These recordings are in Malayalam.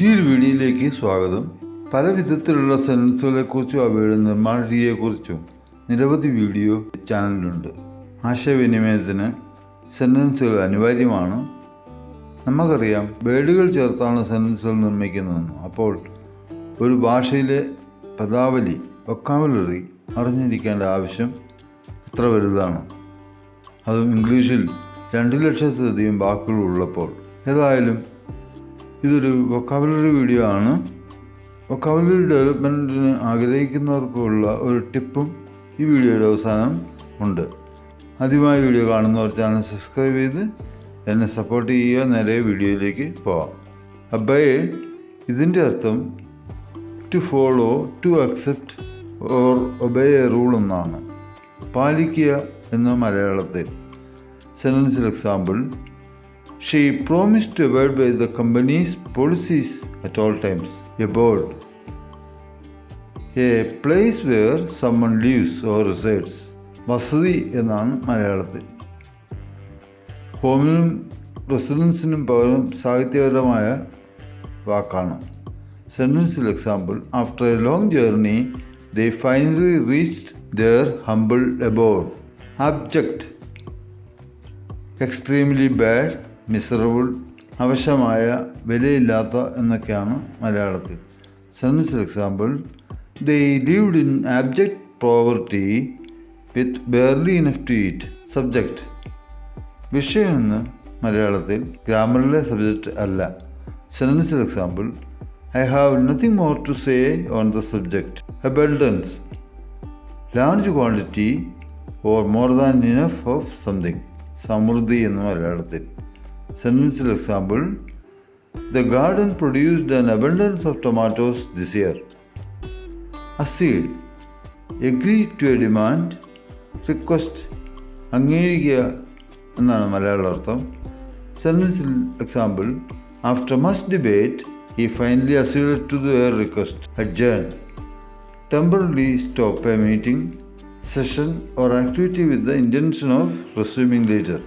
പുതിയൊരു വീഡിയോയിലേക്ക് സ്വാഗതം. പല വിധത്തിലുള്ള സെൻസുകളെക്കുറിച്ചും അവയുടെ നിർമ്മാണ രീതിയെക്കുറിച്ചും നിരവധി വീഡിയോ ചാനലിലുണ്ട്. ആശയവിനിമയത്തിന് സെന്റൻസുകൾ അനിവാര്യമാണ്. നമുക്കറിയാം വേർഡുകൾ ചേർത്താണ് സെന്റൻസുകൾ നിർമ്മിക്കുന്നതെന്ന്. അപ്പോൾ ഒരു ഭാഷയിലെ പദാവലി വൊക്കാബുലറി അറിഞ്ഞിരിക്കേണ്ട ആവശ്യം എത്ര വലുതാണ്? അതും ഇംഗ്ലീഷിൽ രണ്ട് ലക്ഷത്തിലധികം വാക്കുകൾ ഉള്ളപ്പോൾ. ഏതായാലും ഇതൊരു വൊക്കാബുലറി വീഡിയോ ആണ്. വൊക്കാബുലറി ഡെവലപ്മെന്റിന് ആഗ്രഹിക്കുന്നവർക്കുള്ള ഒരു ടിപ്പും ഈ വീഡിയോയുടെ അവസാനം ഉണ്ട്. ആദ്യമായ വീഡിയോ കാണുന്നവർ ചാനൽ സബ്സ്ക്രൈബ് ചെയ്ത് എന്നെ സപ്പോർട്ട് ചെയ്യുക. നേരെ വീഡിയോയിലേക്ക് പോവാം. അബ്ബയെ ഇതിന്റെ അർത്ഥം to follow to accept or obey rule എന്നാണ്. പാലിക്കുക എന്ന മലയാളത്തിൽ. സെന്റൻസിൽ example she promise to abide by the companies policies at all times abode a place where someone lives or resides വസതി എന്നാണ് മലയാളത്തിൽ ഹോമിനും റെസിഡൻസിനും പകരം സാഹിത്യപരമായ വാക്കാണ് സെൻറ്റൻസിൽ example after a long journey they finally reached their humble abode abject extremely bad miserable അവശമായ വിലയില്ലാത്ത എന്നൊക്കെയാണ് മലയാളത്തിൽ. Sense example they lived in abject poverty with barely enough to eat subject വിഷയം എന്ന് മലയാളത്തിൽ ഗ്രാമറിലെ സബ്ജക്റ്റ് അല്ല. Sense example I have nothing more to say on the subject abundance large quantity or more than enough of something സമൃദ്ധി എന്ന് മലയാളത്തിൽ. സെൻറ്റൻസിൽ example the garden produced an abundance of tomatoes this year accede agree to a demand request അംഗീകരിക്കുക എന്നാണ് മലയാള അർത്ഥം സെൻറ്റൻസിൽ example after much debate he finally acceded to their request. Adjourn. Temporarily stop a meeting, session, or activity with the intention of resuming later.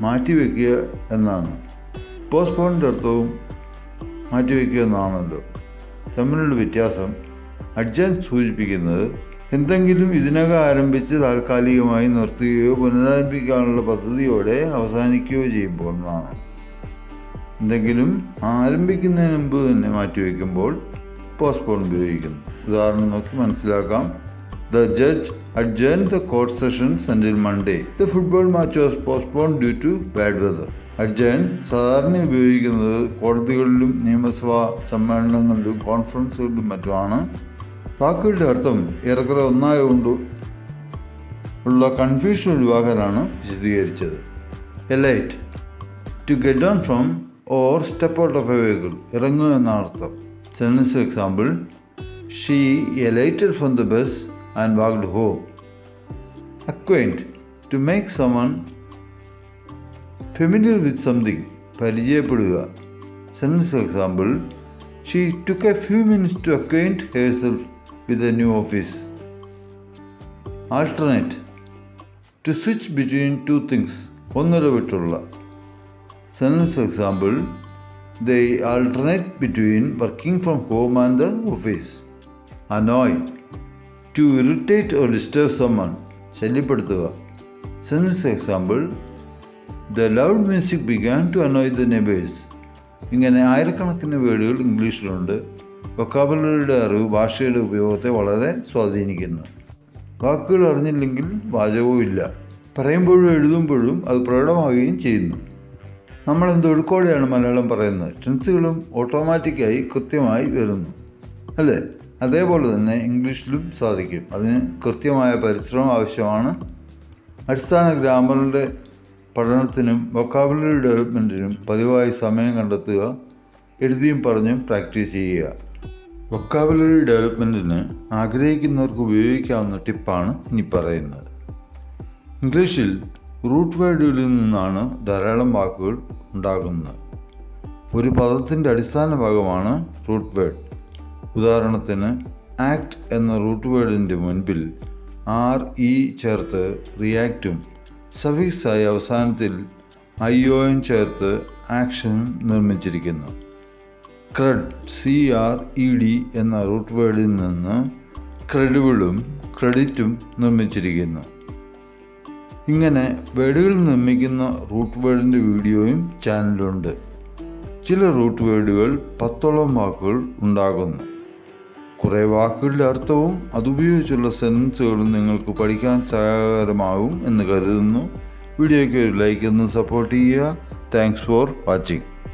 മാറ്റിവെക്കുക എന്നാണ്. പോസ്റ്റ്പോണിന്റെ അർത്ഥവും മാറ്റിവെക്കുക എന്നാണല്ലോ. തമ്മിലുള്ള വ്യത്യാസം അഡ്ജൻ സൂചിപ്പിക്കുന്നത് എന്തെങ്കിലും ഇതിനകം ആരംഭിച്ച് താൽക്കാലികമായി നിർത്തുകയോ പുനരാരംഭിക്കാനുള്ള പദ്ധതിയോടെ അവസാനിക്കുകയോ ചെയ്യുമ്പോൾ എന്നാണ്. എന്തെങ്കിലും ആരംഭിക്കുന്നതിന് മുമ്പ് തന്നെ മാറ്റിവെക്കുമ്പോൾ പോസ്റ്റ്പോൺ ഉപയോഗിക്കുന്നു. ഉദാഹരണം നോക്കി മനസ്സിലാക്കാം. The judge adjourned the court sessions until Monday. The football match was postponed due to bad weather. Adjourn സാധാരണ ഉപയോഗിക്കുന്നത് കോടതികളിലും നിയമസഭാ സമ്മേളനങ്ങളിലും കോൺഫറൻസുകളിലും മറ്റുമാണ്. വാക്കുകളുടെ അർത്ഥം ഏറെക്കുറെ ഒന്നായതുകൊണ്ട് ഉള്ള കൺഫ്യൂഷൻ ഒഴിവാക്കാനാണ് വിശദീകരിച്ചത്. Alight to get on from or step out of a vehicle ഇറങ്ങുക എന്നാണ് അർത്ഥം. Sense example she alighted from the bus And walked home acquaint to make someone familiar with something പരിചയപ്പെടുക sentence example she took a few minutes to acquaint herself with a new office alternate to switch between two things ഒന്നിടവിട്ടുള്ള Sentence example They alternate between working from home and the office. Annoy To irritate or disturb someone. ശല്യപ്പെടുത്തുക. Sense example the loud music began to annoy the neighbours ഇങ്ങനെ ആയിരക്കണക്കിന് വേർഡുകൾ ഇംഗ്ലീഷിലുണ്ട്. വൊക്കാബുലറിയുടെ അറിവ് ഭാഷയുടെ ഉപയോഗത്തെ വളരെ സ്വാധീനിക്കുന്നു. വാക്കുകൾ അറിഞ്ഞില്ലെങ്കിൽ വാചകവും ഇല്ല. പറയുമ്പോഴും എഴുതുമ്പോഴും അത് പ്രകടമാവുകയും ചെയ്യുന്നു. നമ്മൾ എന്ത് ഒഴുക്കോടെയാണ് മലയാളം പറയുന്നത്? ടെൻസുകളും ഓട്ടോമാറ്റിക്കായി കൃത്യമായി വരുന്നു. അല്ലേ? അതേപോലെ തന്നെ ഇംഗ്ലീഷിലും സാധിക്കും. അതിന് കൃത്യമായ പരിശ്രമം ആവശ്യമാണ്. അടിസ്ഥാന ഗ്രാമറിന്റെ പഠനത്തിനും വൊക്കാബുലറി ഡെവലപ്മെന്റിനും പതിവായി സമയം കണ്ടെത്തുക എഴുതിയും പറഞ്ഞും പ്രാക്ടീസ് ചെയ്യുക. വൊക്കാബുലറി ഡെവലപ്മെന്റിന് ആഗ്രഹിക്കുന്നവർക്ക് ഉപയോഗിക്കാവുന്ന ടിപ്പാണ് ഇനി പറയുന്നത്. ഇംഗ്ലീഷിൽ റൂട്ട് വേർഡുകളിൽ നിന്നാണ് ധാരാളം വാക്കുകൾ ഉണ്ടാകുന്നത്. ഒരു പദത്തിന്റെ അടിസ്ഥാന ഭാഗമാണ് റൂട്ട് വേർഡ് ഉദാഹരണത്തിന് ആക്ട് എന്ന റൂട്ട് വേർഡിന്റെ മുൻപിൽ ആർ ഇ ചേർത്ത് റിയാക്റ്റും സഫീസായി അവസാനത്തിൽ ഐ എൻ ചേർത്ത് ആക്ഷനും നിർമ്മിച്ചിരിക്കുന്നു. Cred C R E D എന്ന റൂട്ട് വേർഡിൽ നിന്ന് ക്രെഡിബിളും ക്രെഡിറ്റും നിർമ്മിച്ചിരിക്കുന്നു. ഇങ്ങനെ വേർഡുകൾ നിർമ്മിക്കുന്ന റൂട്ട് വേർഡിന്റെ വീഡിയോയും ചാനലുണ്ട്. ചില റൂട്ട് വേർഡുകൾ പത്തോളം വാക്കുകൾ ഉണ്ടാകുന്നു കുറേ വാക്കുകളുടെ അർത്ഥവും അതുപയോഗിച്ചുള്ള സെന്റൻസുകളും നിങ്ങൾക്ക് പഠിക്കാൻ സഹായകരമാകും എന്ന് കരുതുന്നു. വീഡിയോയ്ക്ക് ഒരു ലൈക്ക് എന്ന് സപ്പോർട്ട് ചെയ്യുക. Thanks for watching